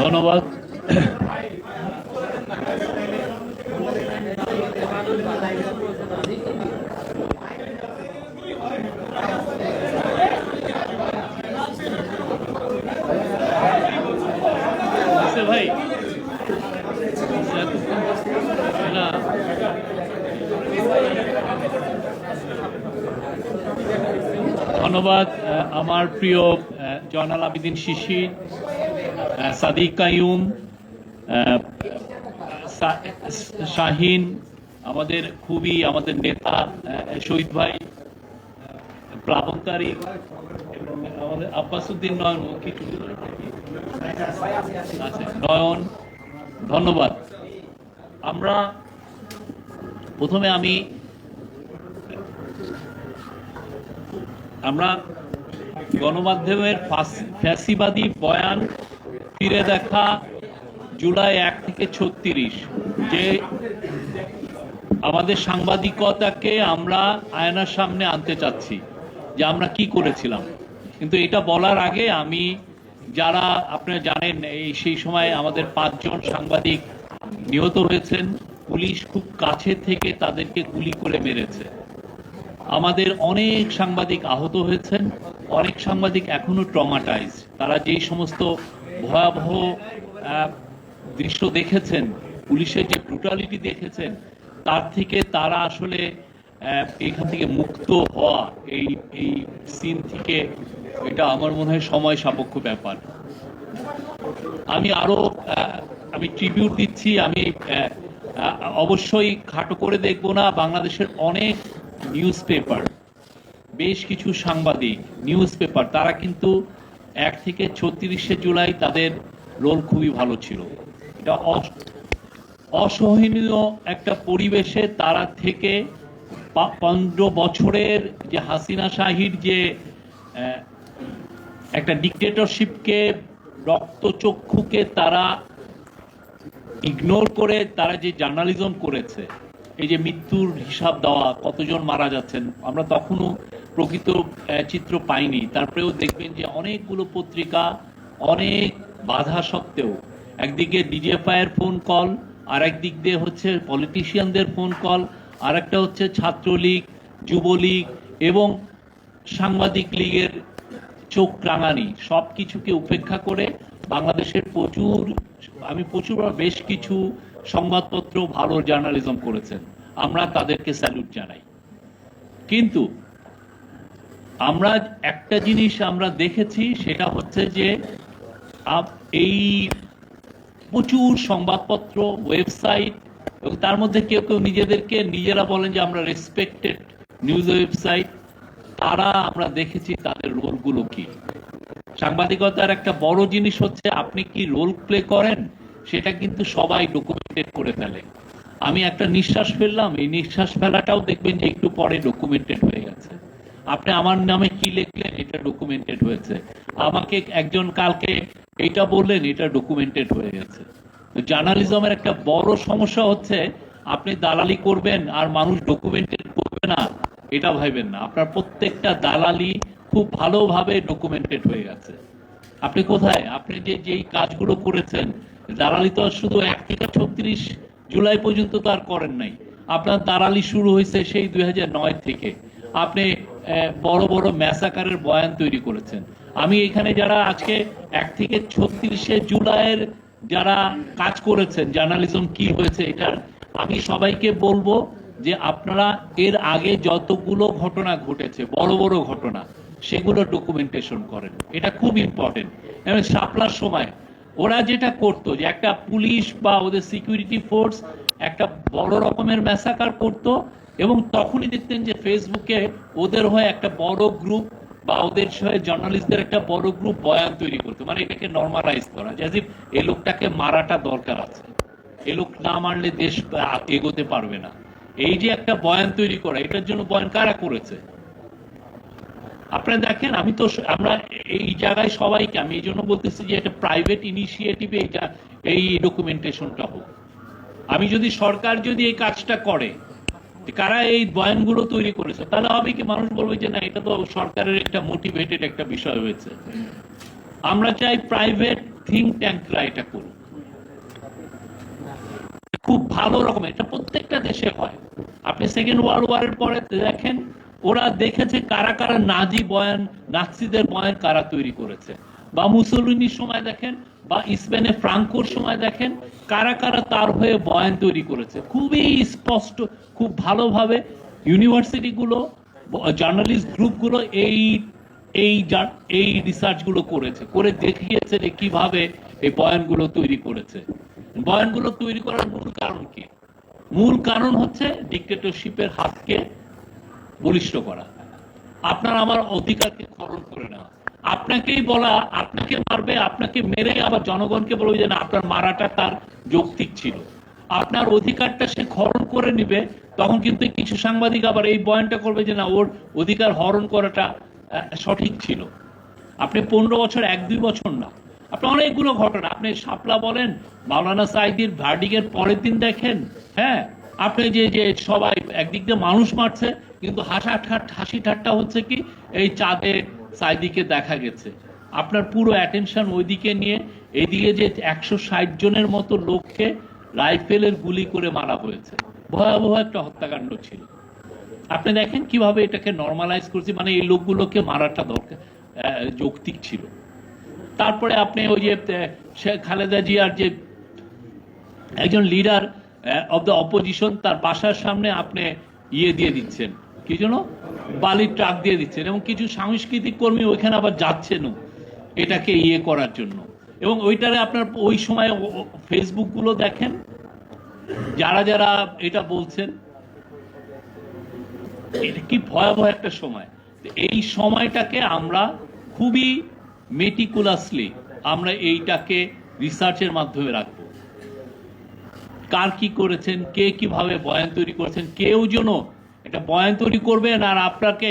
ধন্যবাদ। আচ্ছা ভাই। ধন্যবাদ। আমার প্রিয় জয়নাল আবিদিন আহ, সাদিক কায়ুম শাহিন আমাদের খুবই আমাদের নেতা শহীদ ভাই প্লাবন তারিক এবং আমাদের আব্বাসুদ্দিন নয়ন নয়ন ধন্যবাদ। আমরা প্রথমে আমি আমরা গণমাধ্যমের ফ্যাসিবাদী বয়ান ফিরে দেখা জুলাই এক থেকে ছত্রিশ, যে আমাদের সাংবাদিকতাকে আমরা আয়নার সামনে আনতে চাচ্ছি, যে আমরা কি করেছিলাম। কিন্তু এটা বলার আগে আমি যারা আপনারা জানেন, এই সেই সময় আমাদের পাঁচজন সাংবাদিক নিহত হয়েছেন, পুলিশ খুব কাছে থেকে তাদেরকে গুলি করে মেরেছে। আমাদের অনেক সাংবাদিক আহত হয়েছেন অনেক সাংবাদিক এখনও ট্রমাটাইজ তারা যেই সমস্ত ভয়াবহ দৃশ্য দেখেছেন, পুলিশের যে ব্রুটালিটি দেখেছেন, তার থেকে তারা আসলে এখান থেকে মুক্ত হওয়া, এই এই সিন থেকে এটা আমার মনে হয় সময় সাপেক্ষ ব্যাপার। আমি আরও আমি ট্রিবিউট দিচ্ছি, আমি অবশ্যই খাটো করে দেখব না, বাংলাদেশের অনেক নিউজ পেপার বেশ কিছু সাংবাদিক নিউজ পেপার তারা কিন্তু এক থেকে ছত্রিশে জুলাই তাদের রোল খুবই ভালো ছিল। এটা অসহনীয় একটা পরিবেশে তারা থেকে পনেরো বছরের যে হাসিনা শাহির যে একটা ডিকটেটরশিপকে রক্তচক্ষুকে তারা ইগনোর করে, তারা যে জার্নালিজম করেছে, এই যে মৃত্যুর হিসাব দেওয়া, কতজন মারা যাচ্ছেন, আমরা তখনও প্রকৃত চিত্র পাইনি। তারপরেও দেখবেন যে অনেকগুলো পত্রিকা অনেক বাধা সত্ত্বেও একদিকে ডিজিএফআই এর ফোন কল আর একদিক দিয়ে হচ্ছে পলিটিশিয়ানদের ফোন কল আর একটা হচ্ছে ছাত্রলীগ, যুবলীগ এবং সাংবাদিক লীগের চোখ রাঙানি। সব কিছুকে উপেক্ষা করে বাংলাদেশের প্রচুর, আমি প্রচুর বেশ কিছু সংবাদপত্র ভালো জার্নালিজম করেছেন। আমরা তাদেরকে স্যালুট জানাই। কিন্তু আমরা একটা জিনিস আমরা দেখেছি, সেটা হচ্ছে যে এই প্রচুর সংবাদপত্র, ওয়েবসাইট, এবং তার মধ্যে কেউ কেউ নিজেদেরকে, নিজেরা বলেন যে আমরা রেসপেক্টেড নিউজ ওয়েবসাইট তারা আমরা দেখেছি তাদের রোলগুলো কি। সাংবাদিকতার একটা বড় জিনিস হচ্ছে, আপনি কি রোল প্লে করেন, সেটা কিন্তু সবাই ডকুমেন্টেড করে ফেলে। আমি একটা নিঃশ্বাস ফেললাম, এই নিঃশ্বাস ফেলাটাও দেখবেন যে একটু পরে ডকুমেন্টেড হয়ে গেছে। আপনি আমার নামে কি লিখলেন, এটা ডকুমেন্টেড হয়েছে। আমাকে একজন কালকে এটা বললেন, এটা ডকুমেন্টেড হয়ে গেছে। জার্নালিজমের একটা বড় সমস্যা হচ্ছে, আপনি দালালি করবেন আর মানুষ ডকুমেন্টেড করবে না, এটা ভাইবেন না। আপনার প্রত্যেকটা দালালি খুব ভালোভাবে ডকুমেন্টেড হয়ে গেছে। আপনি কোথায়? আপনি যে যেই কাজগুলো করেছেন, দালালি তো শুধু এক থেকে ছত্রিশ জুলাই পর্যন্ত তো আর করেন নাই। আপনার দালালি শুরু হয়েছে সেই দুই হাজার নয় থেকে। আপনি বড় বড় ম্যাসাকারের বয়ান তৈরি করেছেন। আমি এখানে যারা আজকে এক থেকে ছত্রিশে জুলাইয়ের যারা কাজ করেছেন, জার্নালিজম কি হয়েছে এটার, আমি সবাইকে বলব যে আপনারা এর আগে যতগুলো ঘটনা ঘটেছে, বড় বড় ঘটনা, সেগুলো ডকুমেন্টেশন করেন। এটা খুব ইম্পর্টেন্ট সাপলার সময়, ওরা যেটা করতো যে একটা পুলিশ বা ওদের সিকিউরিটি ফোর্স একটা বড় রকমের ম্যাসাকার করতো এবং তখনই দেখতেন যে ফেসবুকে ওদের হয়ে একটা বড় গ্রুপ বা ওদের সঙ্গে জার্নালিস্টদের একটা বড় গ্রুপ বয়ান তৈরি করতো। মানে এটাকে নর্মালাইজ করা, যে এই লোকটাকে মারাটা দরকার আছে। এ লোক না মারলে দেশ এগোতে পারবে না। এই যে একটা বয়ান তৈরি করা, এটার জন্য বয়ান কারা করেছে? আপনারা দেখেন, আমি তো আমরা এই জায়গায় সবাইকে, আমি এই জন্য বলতেছি যে একটা প্রাইভেট ইনিশিয়েটিভে এটা এই ডকুমেন্টেশনটা হোক। আমি যদি সরকার যদি এই কাজটা করে কারা এই বয়ানগুলো তৈরি করেছে, তাহলে হবে কি মানুষ বলবে যে না, এটা তো সরকারের একটা মোটিভেটেড একটা বিষয় হয়েছে। আমরা চাই প্রাইভেট থিঙ্ক ট্যাঙ্করা এটা করুক। খুব ভালো রকম, এটা প্রত্যেকটা দেশে হয়। আপনি সেকেন্ড ওয়ার্ল্ড ওয়ারের পরে দেখেন, ওরা দেখেছে কারা কারা নাজি বয়ান, নাৎসিদের বয়ান কারা তৈরি করেছে। বা মুসলিনীর সময় দেখেন বা স্পেনে ফ্রাঙ্কোর সময় দেখেন, কারা কারা তার হয়ে বয়ান তৈরি করেছে। খুবই স্পষ্ট, খুব ভালোভাবে ইউনিভার্সিটিগুলো, জার্নালিস্ট গ্রুপগুলো এই এই এই রিসার্চগুলো করেছে, করে দেখিয়েছে যে কীভাবে এই বয়ানগুলো তৈরি করেছে। বয়ানগুলো তৈরি করার মূল কারণ কি? মূল কারণ হচ্ছে ডিক্টেটরশিপের হাতকে বলিষ্ঠ করা। আপনার আমার অধিকারকে খরণ করে নেওয়া। আপনাকেই বলা, আপনাকে মারবে, আপনাকে মেরে আবার জনগণকে বলবে যে না, আপনার মারাটা তার যৌক্তিক ছিল। আপনার অধিকারটা সে খরণ করে নিবে, তখন কিন্তু কিছু সাংবাদিক আবার এই বয়ানটা করবে যে না, ওর অধিকার হরণ করাটা সঠিক ছিল। আপনি পনেরো বছর, এক দুই বছর না। আপনি অনেকগুলো ঘটনা, আপনি শাপলা বলেন, মাওলানা সাইদির ভার্ডিগের পরের দিন দেখেন হ্যাঁ? আপনি যে যে সবাই একদিক দিয়ে মানুষ মারছে, কিন্তু হাসা হাসি ঠাট্টা হচ্ছে কি, এই চাঁদে সাইদিকে দেখা গেছে। আপনার পুরো অ্যাটেনশন ওইদিকে নিয়ে, এইদিকে যে একশো ষাট জনের মতো লোককে রাইফেলের গুলি করে মারা হয়েছে। ভয়াবহ একটা হত্যাকাণ্ড ছিল। আপনি দেখেন কীভাবে এটাকে নর্মালাইজ করছি মানে এই লোকগুলোকে মারাটা দরকার যৌক্তিক ছিল। তারপরে আপনি ওই যে খালেদা জিয়ার যে একজন লিডার অব দ্য অপোজিশন তার বাসার সামনে আপনি ইয়ে দিয়ে দিচ্ছেন। কি জন্য? বালির ট্রাক দিয়ে দিচ্ছেন এবং কিছু সাংস্কৃতিক কর্মী ওইখানে আবার যাচ্ছেনও এটাকে ইয়ে করার জন্য। এবং ওইটারে আপনার ওই সময় ফেসবুকগুলো দেখেন। যারা যারা এটা বলছেন এটা কি ভয়াবহ একটা সময়। এই সময়টাকে আমরা খুবই মেটিকুলাসলি আমরা এইটাকে রিসার্চের মাধ্যমে রাখব। কার কি করেছেন, কে কীভাবে বয়ান তৈরি করেছেন, কেউ যেন এটা বয়ান তৈরি করবেন আর আপনাকে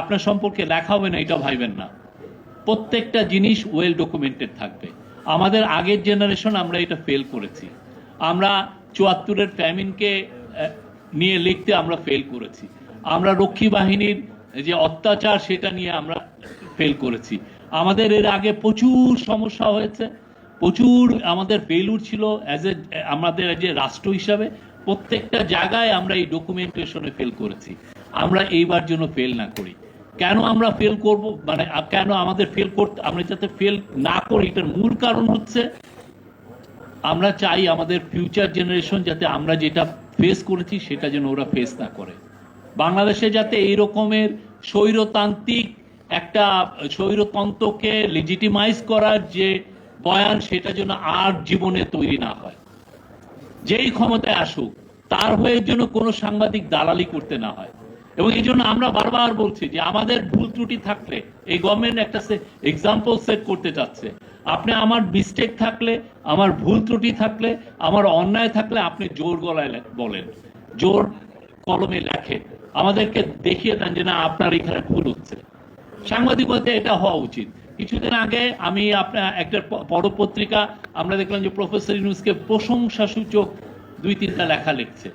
আপনার সম্পর্কে লেখা হবে না, এটা ভাইবেন না। প্রত্যেকটা জিনিস ওয়েল ডকুমেন্টেড থাকবে। আমাদের আগের জেনারেশন আমরা এটা ফেল করেছি। আমরা চুয়াত্তরের ফ্যামিনকে নিয়ে লিখতে আমরা ফেল করেছি। আমরা রক্ষী বাহিনীর যে অত্যাচার, সেটা নিয়ে আমরা ফেল করেছি। আমাদের এর আগে প্রচুর সমস্যা হয়েছে। প্রচুর আমাদের ফেলুর ছিল অ্যাজ এ আমাদের যে রাষ্ট্র হিসাবে। প্রত্যেকটা জায়গায় আমরা এই ডকুমেন্টেশনে ফেল করেছি। আমরা এইবার জন্য ফেল না করি। কেন আমরা ফেল করব? মানে কেন আমাদের ফেল করতে, আমরা যাতে ফেল না করি, এটার মূল কারণ হচ্ছে আমরা চাই আমাদের ফিউচার জেনারেশন যাতে আমরা যেটা ফেস করেছি, সেটা যেন ওরা ফেস না করে। বাংলাদেশে যাতে এই রকমের স্বৈরতান্ত্রিক একটা স্বৈরতন্ত্রকে লেজিটিমাইজ করার যে বয়ান, সেটা যেন আর জীবনে তৈরি না হয়। যেই ক্ষমতায় আসুক, তার হয়ে যেন কোনো সাংবাদিক দালালি করতে না হয়। এবং এই জন্য আমরা বারবার বলছি যে আমাদের ভুল ত্রুটি থাকলে, এই গভর্নমেন্ট একটা এক্সাম্পল সেট করতে চাচ্ছে। আপনি আমার মিস্টেক থাকলে, আমার ভুল ত্রুটি থাকলে, আমার অন্যায় থাকলে আপনি জোর গলায় বলেন। জোর কলমে লেখেন। আমাদেরকে দেখিয়ে দেন যে না, আপনার এখানে ভুল হচ্ছে। সাংবাদিকতা এটা হওয়া উচিত। কিছুদিন আগে আমি আপনার একটা পত্রিকা আমরা দেখলাম যে প্রফেসর ইউনুসকে প্রশংসা সূচক দুই, তিনটা লেখা লিখছে।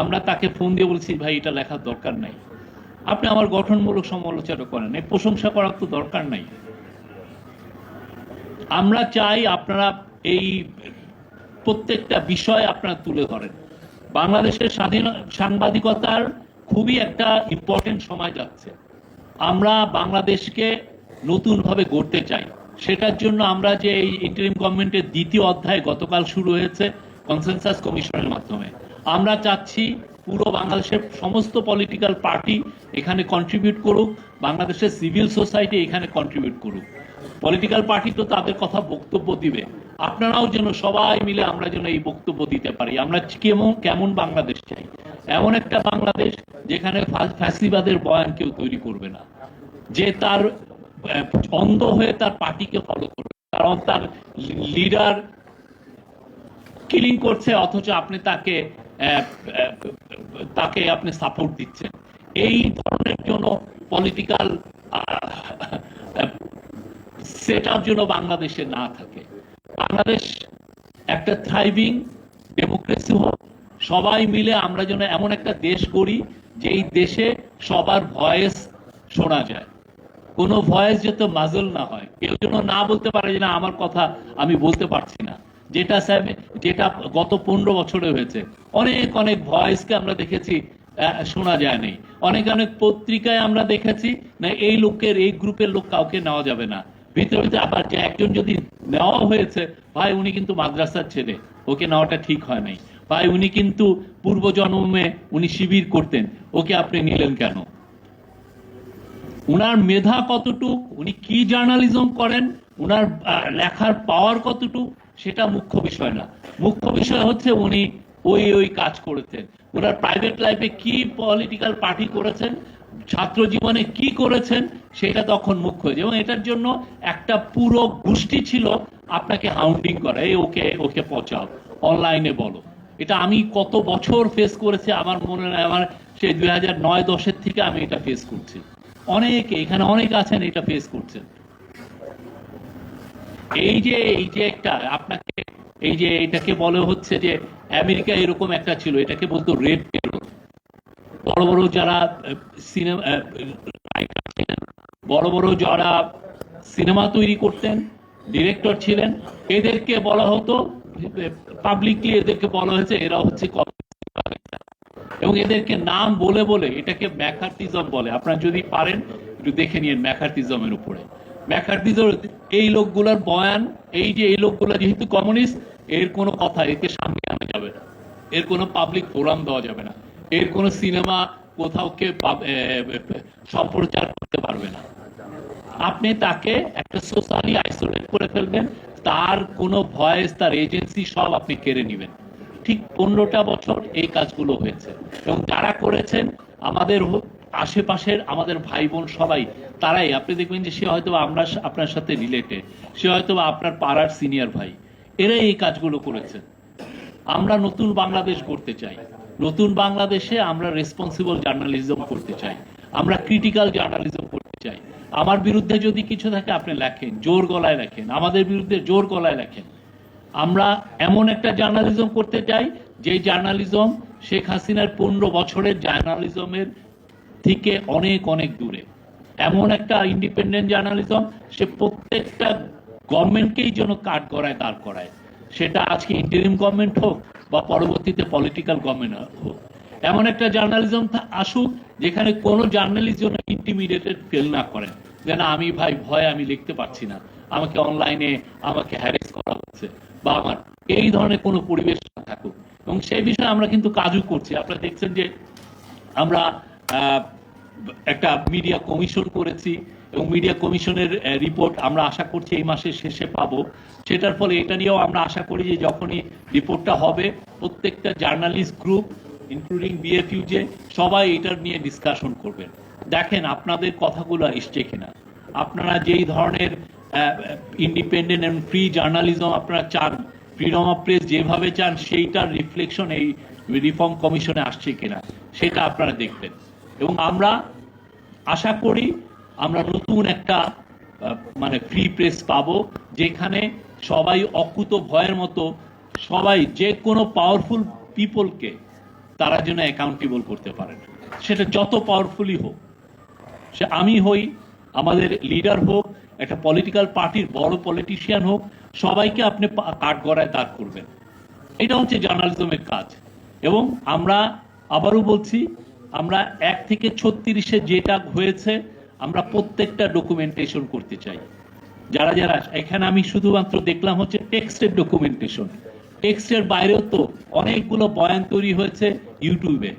আমরা তাকে ফোন দিয়ে বলছি, ভাই, এটা লেখার দরকার নাই। আপনি আমার গঠনমূলক সমালোচনা করেন। এই প্রশংসা করার তো দরকার নাই। আমরা চাই আপনারা এই প্রত্যেকটা বিষয় আপনারা তুলে ধরেন। বাংলাদেশের স্বাধীন, সাংবাদিকতার খুবই একটা ইম্পর্টেন্ট সময় যাচ্ছে। আমরা বাংলাদেশকে নতুনভাবে গড়তে চাই। সেটার জন্য আমরা যে এই ইন্টারিম গভর্নমেন্টের দ্বিতীয় অধ্যায় গতকাল শুরু হয়েছে কনসেনসাস কমিশনের মাধ্যমে। আমরা চাচ্ছি পুরো বাংলাদেশের সমস্ত পলিটিক্যাল পার্টি এখানে কন্ট্রিবিউট করুক, বাংলাদেশের সিভিল সোসাইটি এখানে কন্ট্রিবিউট করুক। পলিটিক্যাল পার্টি তো তাদের কথা বক্তব্য দিবে। আপনারাও যেন সবাই মিলে আমরা যেন এই বক্তব্য দিতে পারি। আমরা কেমন কেমন বাংলাদেশ চাই? এমন একটা বাংলাদেশ যেখানে ফ্যাসিবাদের বয়ান কেউ তৈরি করবে না। যে তার অন্ধ হয়ে তার পার্টিকে ফলো করবে। কারণ তার লিডার কিলিং করছে, অথচ আপনি তাকে তাকে আপনি সাপোর্ট দিচ্ছেন। এই ধরনের জন্য পলিটিক্যাল সেটার জন্য বাংলাদেশে না থাকে। বাংলাদেশ একটা থ্রাইভিং ডেমোক্রেসি হোক, সবাই মিলে আমরা যেন এমন একটা দেশ করি যেই দেশে সবার ভয়েস শোনা যায়। কোনো ভয়েস যাতে মাজল না হয়। কেউ যেন না বলতে পারে যে, না, আমার কথা আমি বলতে পারছি না। যেটা স্যার, যেটা গত পনেরো বছরে হয়েছে। অনেক অনেক ভয়েসকে আমরা দেখেছি শোনা যায়নি। অনেক অনেক পত্রিকায় আমরা দেখেছি, না, এই লোকের, এই গ্রুপের লোক কাউকে নেওয়া যাবে না। ভিতরে ভিতরে আবার একজন যদি নেওয়া হয়েছে, ভাই, উনি কিন্তু মাদ্রাসার ছেলে, ওকে নেওয়াটা ঠিক হয় নাই। ভাই, উনি কিন্তু পূর্ব জন্মে উনি শিবির করতেন, ওকে আপনি নিলেন কেন? উনার মেধা কতটুক, উনি কি জার্নালিজম করেন, উনার লেখার পাওয়ার কতটুক, সেটা মুখ্য বিষয় না। মুখ্য বিষয় হচ্ছে উনি ওই ওই কাজ করেছেন। ওনার প্রাইভেট লাইফে কি পলিটিক্যাল পার্টি করেছেন, ছাত্র জীবনে কি করেছেন, সেটা তখন মুখ্য। হয়েছে এবং এটার জন্য একটা পুরো গোষ্ঠী ছিল আপনাকে হাউন্ডিং করা, এই ওকে ওকে পচাও অনলাইনে বলো। এটা আমি কত বছর ফেস করেছি, আমার মনে হয় আমার সেই দুই হাজার নয় দশের থেকে আমি এটা ফেস করছি। অনেকে, এখানে অনেক আছেন, এটা ফেস করছেন এই যে এই যে একটা, আপনাকে, এই যে এটাকে বলে হচ্ছে যে আমেরিকা এরকম একটা ছিল, এটাকে বলতো রেড টেরর বড় বড় যারা সিনেমা বড় বড় যারা সিনেমা তৈরি করতেন ডিরেক্টর ছিলেন, এদেরকে বলা হতো পাবলিকলি এদেরকে বলা হয়েছে, এরা হচ্ছে communist। এবং এদেরকে নাম বলে বলে এটাকে ম্যাকার্টিজম বলে। আপনারা যদি পারেন, একটু দেখে নিন ম্যাকার্টিজমের উপরে। ম্যাকার্টিজম এই লোকগুলোর বয়ান, এই যে এই লোকগুলো যেহেতু কমিউনিস্ট, এর কোনো কথা একে সামনে আনা যাবে না। এর কোনো পাবলিক ফোরাম দেওয়া যাবে না। এর কোনো সিনেমা কোথাও কে সম্প্রচার করতে পারবে না। আপনি তাকে একটা সোশ্যালি আইসোলেট করে ফেলবেন, তার কোনো ভয়েস, তার এজেন্সি সব আপনি কেড়ে নেবেন। ঠিক পনেরোটা বছর এই কাজগুলো হয়েছে। এবং যারা করেছেন, আমাদের আশেপাশের আমাদের ভাই বোন সবাই, তারাই। আপনি দেখবেন যে সে হয়তো আমরা আপনার সাথে রিলেটেড সে হয়তো আপনার পাড়ার সিনিয়র ভাই। এরাই এই কাজগুলো করেছেন। আমরা নতুন বাংলাদেশ করতে চাই। নতুন বাংলাদেশে আমরা রেসপন্সিবল জার্নালিজম করতে চাই। আমরা ক্রিটিক্যাল জার্নালিজম করতে চাই। আমার বিরুদ্ধে যদি কিছু থাকে, আপনি লেখেন, জোর গলায় লেখেন। আমাদের বিরুদ্ধে জোর গলায় লেখেন। আমরা এমন একটা জার্নালিজম করতে চাই, যে জার্নালিজম শেখ হাসিনার পনেরো বছরের জার্নালিজমের থেকে অনেক অনেক দূরে। এমন একটা ইন্ডিপেন্ডেন্ট জার্নালিজম সে প্রত্যেকটা গভর্নমেন্টকেই যেন কাট করায় দাঁড় করায়। সেটা আজকে ইন্টারিম গভর্নমেন্ট হোক বা পরবর্তীতে পলিটিক্যাল গভর্নমেন্ট হোক। এমন একটা জার্নালিজম আসুক, যেখানে কোনো জার্নালিস্ট যেন ইন্টিমিডিয়েটেড ফেল না করেন যেন আমি ভাই ভয় আমি লিখতে পারছি না, আমাকে অনলাইনে আমাকে হ্যারেস করা হচ্ছে। বা আমার এই ধরনের কোনো পরিবেশ না থাকুক। এবং সেই বিষয়ে আমরা কিন্তু কাজও করছি। আপনারা দেখছেন যে আমরা একটা মিডিয়া কমিশন করেছি এবং মিডিয়া কমিশনের রিপোর্ট আমরা আশা করছি এই মাসের শেষে পাবো। সেটার ফলে এটা নিয়েও আমরা আশা করি যে যখনই রিপোর্টটা হবে, প্রত্যেকটা জার্নালিস্ট গ্রুপ, ইনক্লুডিং বিএফইউ যে সবাই এটার নিয়ে ডিসকাশন করবেন। দেখেন, আপনাদের কথাগুলো এসছে কিনা। আপনারা যেই ধরনের ইন্ডিপেন্ডেন্ট এন্ড ফ্রি জার্নালিজম আপনারা চান ফ্রিডম অফ প্রেস যেভাবে চান, সেইটার রিফ্লেকশন এই রিফর্ম কমিশনে আসছে কিনা, সেটা আপনারা দেখবেন। এবং আমরা আশা করি আমরা নতুন একটা মানে ফ্রি প্রেস পাবো, যেখানে সবাই অকুত ভয়ের মতো, সবাই যে কোনো পাওয়ারফুল পিপলকে তারা যেন অ্যাকাউন্টেবল করতে পারেন। সেটা যত পাওয়ারফুলই হোক। সে আমি হই, আমাদের লিডার হোক একটা পলিটিক্যাল পার্টির বড় পলিটিশিয়ান হোক, সবাইকে আপনি কাঠ গড়ায় দাঁড় করবেন। এটা হচ্ছে জার্নালিজমের কাজ। এবং আমরা আবারও বলছি, আমরা এক থেকে ছত্রিশে যেটা হয়েছে, আমরা প্রত্যেকটা ডকুমেন্টেশন করতে চাই। যারা যারা, এখানে আমি শুধুমাত্র দেখলাম হচ্ছে টেক্সটের ডকুমেন্টেশন টেক্সটের বাইরেও তো অনেকগুলো বয়ান তৈরি হয়েছে ইউটিউবে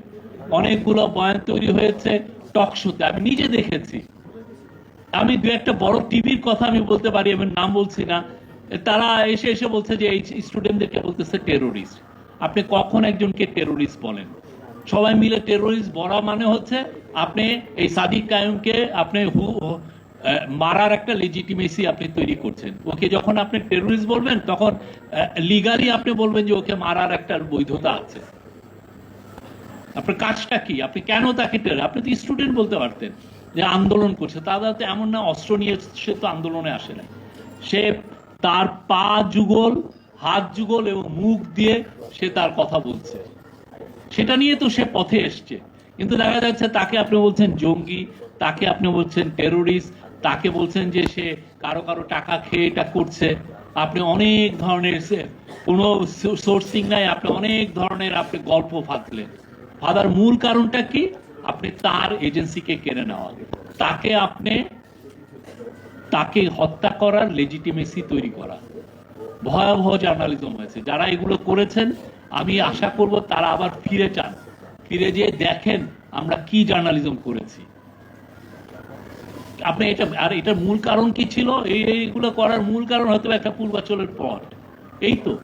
অনেকগুলো বয়ান তৈরি হয়েছে টক শোতে আমি নিজে দেখেছি। আমি দু একটা বড় টিভির কথা আমি বলতে পারি, আমি নাম বলছি না। তারা এসে এসে বলছে যে এই স্টুডেন্টদেরকে বলতেছে টেরোরিস্ট আপনি কখন একজনকে টেরোরিস্ট বলেন? সবাই মিলে টেরোরিস্ট বলা মানে হচ্ছে আপনি এই সাদিক কায়ুমকে আপনি হু মারার একটা লেজিটিমেসি আপনি তৈরি করছেন। ওকে যখন আপনি টেরোরিস্ট বলবেন, তখন লিগালি আপনি বলবেন যে ওকে মারার একটা বৈধতা আছে। আপনার কাজটা কি? আপনি কেন তাকে টের আপনি তো স্টুডেন্ট বলতে পারতেন। যে আন্দোলন করছে তারা তো এমন না, অস্ত্র নিয়ে সে তো আন্দোলনে আসে না সে তার পা যুগল, হাত যুগল এবং মুখ দিয়ে সে তার কথা বলছে। সেটা নিয়ে তো সে পথে এসছে। কিন্তু দেখা যাচ্ছে তাকে আপনি বলছেন জঙ্গি, তাকে আপনি বলছেন টেরোরিস্ট তাকে বলছেন যে সে কারও কারও টাকা খেয়ে এটা করছে। আপনি অনেক ধরনের কোনো সোর্সিং নাই, আপনি অনেক ধরনের আপনি গল্প ফাঁদলেন। ফাদার মূল কারণটা কি? আপনি তার এজেন্সিকে কেড়ে নেওয়া তাকে আপনি তাকে হত্যা করার লেজিটিমেসি তৈরি করা। ভয়াবহ জার্নালিজম হয়েছে। যারা এগুলো করেছেন, আমি আশা করব তারা আবার ফিরে চান। ফিরে যেয়ে দেখেন আমরা কি জার্নালিজম করেছি। আপনি এটা, আর এটার মূল কারণ কি ছিল? এই, এইগুলো করার মূল কারণ হয়তো একটা পূর্বাচলের প্লট এই তো।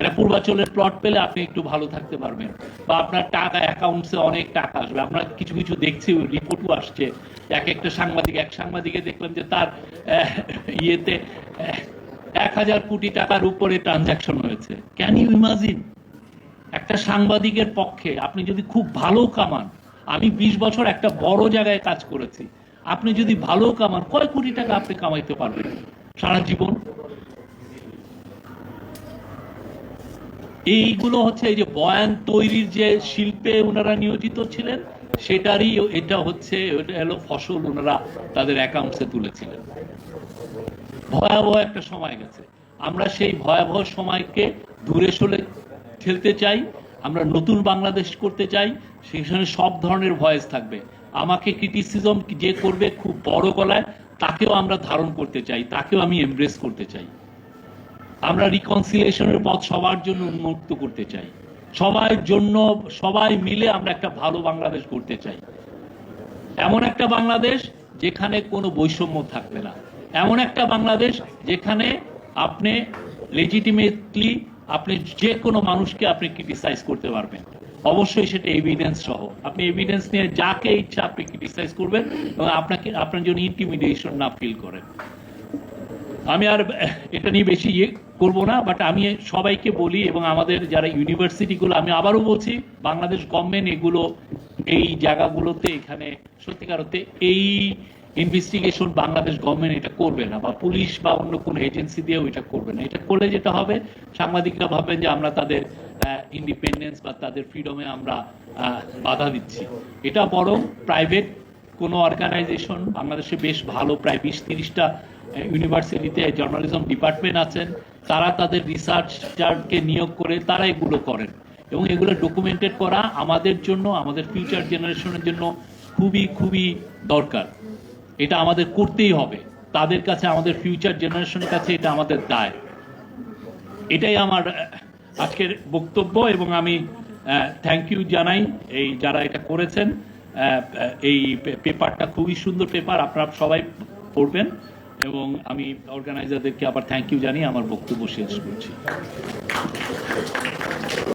এটা পূর্বাচলের প্লট পেলে আপনি একটু ভালো থাকতে পারবেন। বা আপনার টাকা অ্যাকাউন্টসে অনেক টাকা আসবে। আমরা কিছু কিছু দেখছি রিপোর্টও আসছে। এক একটা সাংবাদিক, এক সাংবাদিকে দেখলাম যে তার ইয়েতে এক হাজার কোটি টাকার উপরে ট্রানজাকশন হয়েছে। ক্যান ইউ ইমাজিন একটা সাংবাদিকের পক্ষে আপনি যদি খুব ভালো কামান, আমি বিশ বছর একটা বড় জায়গায় কাজ করেছি। আপনি যদি ভালো কামান, কয় কোটি টাকা আপনি কামাইতে পারবেন? সারা জীবন? এইগুলো হচ্ছে এই যে বয়ান তৈরির যে শিল্পে ওনারা নিয়োজিত ছিলেন, সেটারই এটা হচ্ছে হলো ফসল ওনারা তাদের অ্যাকাউন্টসে তুলেছিলেন। ভয়াবহ একটা সময় গেছে। আমরা সেই ভয়াবহ সময়কে দূরে সরে ঠেলতে চাই, আমরা নতুন বাংলাদেশ করতে চাই, সেখানে সব ধরনের ভয়েস থাকবে। আমাকে ক্রিটিসিজম যে করবে খুব বড় গলায়, তাকেও আমরা ধারণ করতে চাই, তাকেও আমি এমব্রেস করতে চাই। আমরা রিকনসিলিয়েশনের পথ সবার জন্য উন্মুক্ত করতে চাই। সবার জন্য, সবাই মিলে আমরা একটা ভালো বাংলাদেশ করতে চাই। এমন একটা বাংলাদেশ যেখানে কোনো বৈষম্য থাকবে না। এমন একটা বাংলাদেশ যেখানে আপনি লেজিটিমেটলি আপনি যে কোনো মানুষকে আপনি ক্রিটিসাইজ করতে পারবেন। অবশ্যই সেটা এভিডেন্স সহ। আপনি এভিডেন্স নিয়ে যাকে ইচ্ছা আপনি ক্রিটিসাইজ করবেন এবং আপনাকে, আপনার জন্য ইন্টিমিডিয়েশন না ফিল করেন। আমি আর এটা নিয়ে বেশি ইয়ে করব না বাট আমি সবাইকে বলি এবং আমাদের যারা ইউনিভার্সিটিগুলো আমি আবারও বলছি, বাংলাদেশ গভর্নমেন্ট এগুলো, এই জায়গাগুলোতে এখানে সত্যিকার অর্থে এই ইনভেস্টিগেশন বাংলাদেশ গভর্নমেন্ট এটা করবে না, বা পুলিশ বা অন্য কোনো এজেন্সি দিয়েও এটা করবে না। এটা করলে যেটা হবে, সাংবাদিকরা ভাববেন যে আমরা তাদের ইন্ডিপেন্ডেন্স বা তাদের ফ্রিডমে আমরা বাধা দিচ্ছি। এটা বরং প্রাইভেট কোনো অর্গানাইজেশন বাংলাদেশে বেশ ভালো, প্রায় বিশ তিরিশটা ইউনিভার্সিটিতে জার্নালিজম ডিপার্টমেন্ট আছেন। তারা তাদের রিসার্চারকে নিয়োগ করে তারা এগুলো করেন। এবং এগুলো ডকুমেন্টেড করা আমাদের জন্য, আমাদের ফিউচার জেনারেশনের জন্য খুবই খুবই দরকার। এটা আমাদের করতেই হবে। তাদের কাছে, আমাদের ফিউচার জেনারেশনের কাছে এটা আমাদের দায়। এটাই আমার আজকের বক্তব্য এবং আমি থ্যাংক ইউ জানাই এই যারা এটা করেছেন। এই পেপারটা খুবই সুন্দর পেপার আপনারা সবাই পড়বেন। এবং আমি অর্গানাইজারদেরকে আবার থ্যাংক ইউ জানিয়ে আমার বক্তব্য শেষ করছি।